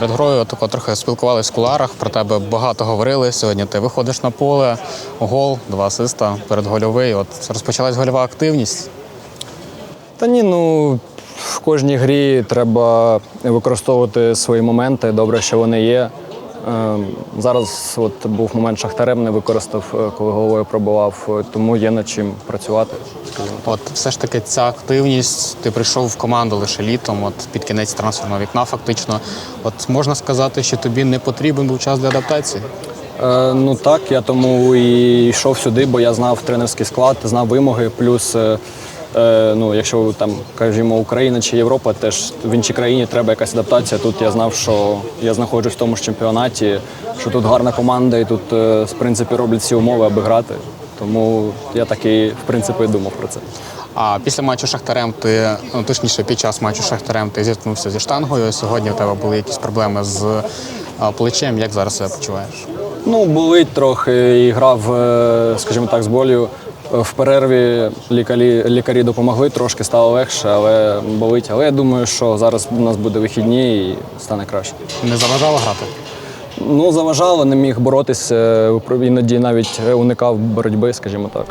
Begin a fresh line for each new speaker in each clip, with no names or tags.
перед грою тако трохи спілкувалися в куларах, про тебе багато говорили. Сьогодні ти виходиш на поле, гол, два асиста, передгольовий. От розпочалась гольова активність.
Та ні, ну в кожній грі треба використовувати свої моменти. Добре, що вони є. Е, Зараз от був момент Шахтарем, не використав, е, коли головою пробував, е, тому є над чим працювати.
От все ж таки ця активність, ти прийшов в команду лише літом, от під кінець трансферного вікна, фактично. От можна сказати, що тобі не потрібен був час для адаптації.
Е, Ну так, я тому і йшов сюди, бо я знав тренерський склад, знав вимоги. Плюс, ну, якщо там кажімо Україна чи Європа, теж в іншій країні треба якась адаптація. Тут я знав, що я знаходжусь в тому ж чемпіонаті, що тут гарна команда, і тут е, в принципі роблять всі умови, аби грати. Тому я так і в принципі думав про це.
А після матчу Шахтарем ти, ну точніше, під час матчу Шахтарем ти зіткнувся зі штангою. Сьогодні у тебе були якісь проблеми з а, плечем. Як зараз себе почуваєш?
Ну, болить трохи і грав, е, скажімо так, з болю. В перерві лікарі, лікарі допомогли, трошки стало легше, але болить. Але я думаю, що зараз у нас буде вихідні і стане краще.
Не заважало грати?
Ну, заважало, не міг боротися, е, іноді навіть уникав боротьби, скажімо так.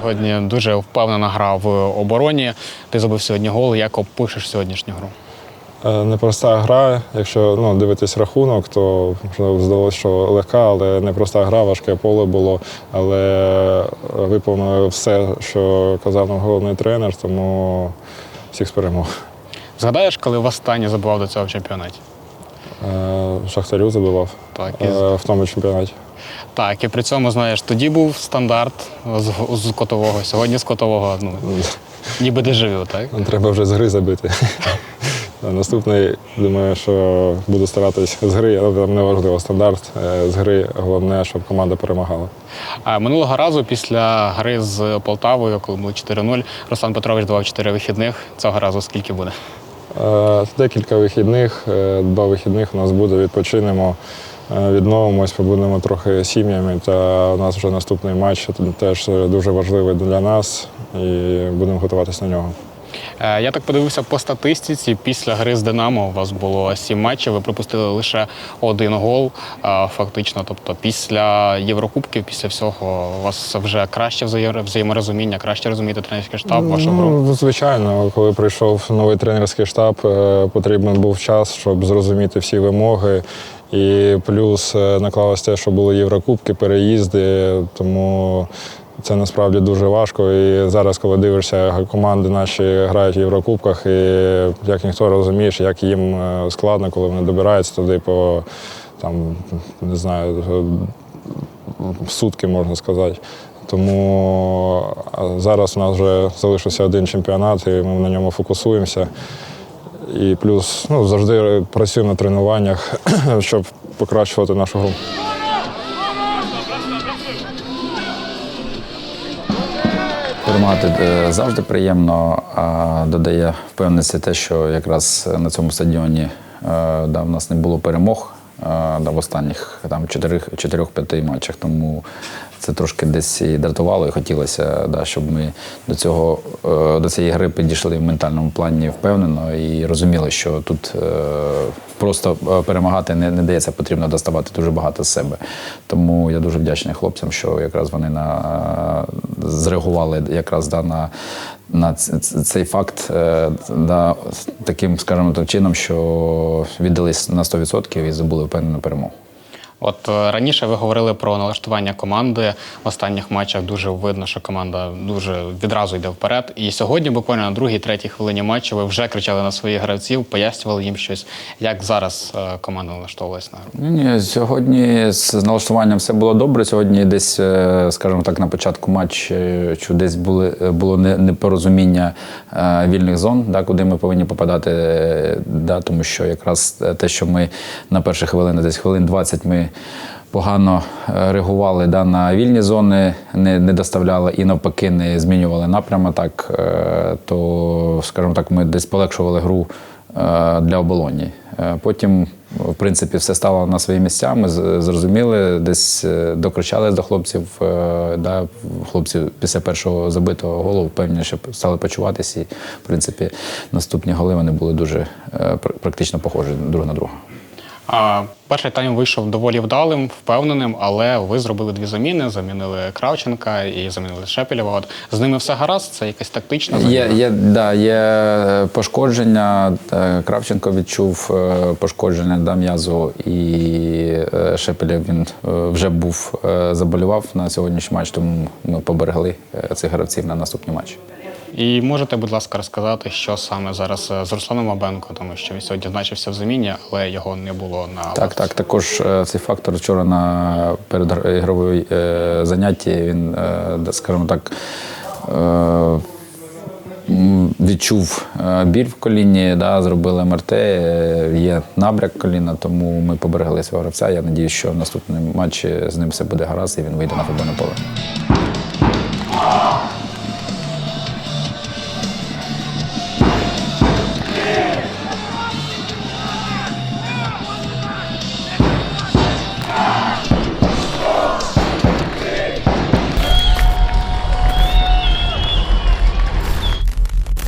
Сьогодні дуже впевнено грав в обороні. Ти забив сьогодні гол. Як опишеш сьогоднішню гру?
Е, Непроста гра. Якщо ну, дивитись рахунок, то здалося, що легка, але непроста гра, важке поле було. Але виповнили все, що казав нам головний тренер, тому всіх з перемог.
Згадаєш, коли востаннє забивав до цього в чемпіонаті?
Е, Шахтарю забивав
Так, і,
е, в тому чемпіонаті.
так, і при цьому, знаєш, тоді був стандарт з, з котового, сьогодні з котового, ну, ніби дежавю, так?
Треба вже з гри забити. Наступний, думаю, що буду старатись з гри, але там не важливо стандарт. Е, З гри головне, щоб команда перемагала.
А минулого разу після гри з Полтавою, коли було 4-0, Руслан Петрович давав 4 вихідних. Цього разу скільки буде?
Е, Декілька вихідних, е, два вихідних у нас буде, відпочинемо, відновимось, побудемо трохи сім'ями. Та у нас вже наступний матч теж дуже важливий для нас і будемо готуватися на нього.
Е, Я так подивився по статистиці. Після гри з Динамо у вас було сім матчів. Ви пропустили лише один гол. е, Фактично, тобто після Єврокубків, після всього, у вас вже краще взаєморозуміння, краще розумієте тренерський штаб, вашу гру.
Ну, звичайно, коли прийшов новий тренерський штаб, е, потрібен був час, щоб зрозуміти всі вимоги. І плюс наклалось те, що були Єврокубки, переїзди, тому це насправді дуже важко. І зараз, коли дивишся, команди наші грають в Єврокубках, і як ніхто розумієш, як їм е, складно, коли вони добираються туди по там, не знаю, сутки, можна сказати. Тому зараз у нас вже залишився один чемпіонат, і ми на ньому фокусуємося. І плюс ну, завжди працюємо на тренуваннях, щоб покращувати нашу гру.
Перемагати е, завжди приємно, додає впевненості те, що якраз на цьому стадіоні е, да, в нас не було перемог е, да, в останніх там, 4-5 матчах. Тому це трошки десь і дратувало, і хотілося, да, щоб ми до, цього, е, до цієї гри підійшли в ментальному плані впевнено і розуміли, що тут е, просто е, перемагати не, не дається, потрібно доставати дуже багато з себе. Тому я дуже вдячний хлопцям, що якраз вони на, зреагували якраз да, на, на цей факт да, таким, скажімо чином, що віддались на 100% і забули впевнену перемогу.
От е, раніше ви говорили про налаштування команди. В останніх матчах дуже видно, що команда дуже відразу йде вперед. І сьогодні, буквально на другій, третій хвилині матчу, ви вже кричали на своїх гравців, пояснювали їм щось. Як зараз е, команда налаштовувалась на гру?
Ні, ні, сьогодні з налаштуванням все було добре. Сьогодні десь, е, скажімо так, на початку матчу що десь були, було непорозуміння вільних зон, да, куди ми повинні попадати. Да, тому що якраз те, що ми на перші хвилини, десь хвилин 20 ми погано е, реагували да, на вільні зони, не, не доставляли і навпаки не змінювали напрямок, так, е, то, скажімо так, ми десь полегшували гру е, для оболоні. Потім в принципі, все стало на свої місця. Ми зрозуміли, десь е, докричали до хлопців. Да, хлопці після першого забитого голу впевненіше стали почуватися. І, в принципі, наступні голи вони були дуже практично похожі друг на друга.
А, перший тайм вийшов доволі вдалим, впевненим, але ви зробили дві заміни: замінили Кравченка і замінили Шепелєва. От з ними все гаразд, це якась тактична
Є,
заміна?
є, да, є пошкодження. Кравченко відчув е, пошкодження да, м'язу, і е, Шепелєв він е, вже був заболював на сьогоднішній матч, тому ми поберегли цих гравців на наступний матч.
І можете, будь ласка, розказати, що саме зараз е, з Русланом Абенко, тому що він сьогодні значився в заміні, але його не було на
Так, так, також е, цей фактор вчора на передігровій е, занятті він, скажімо так. Відчув біль в коліні, да, зробили МРТ, є набряк коліна, тому ми поберегли свого гравця. Я сподіваюся, що в наступному матчі з ним все буде гаразд і він вийде на футбольне поле.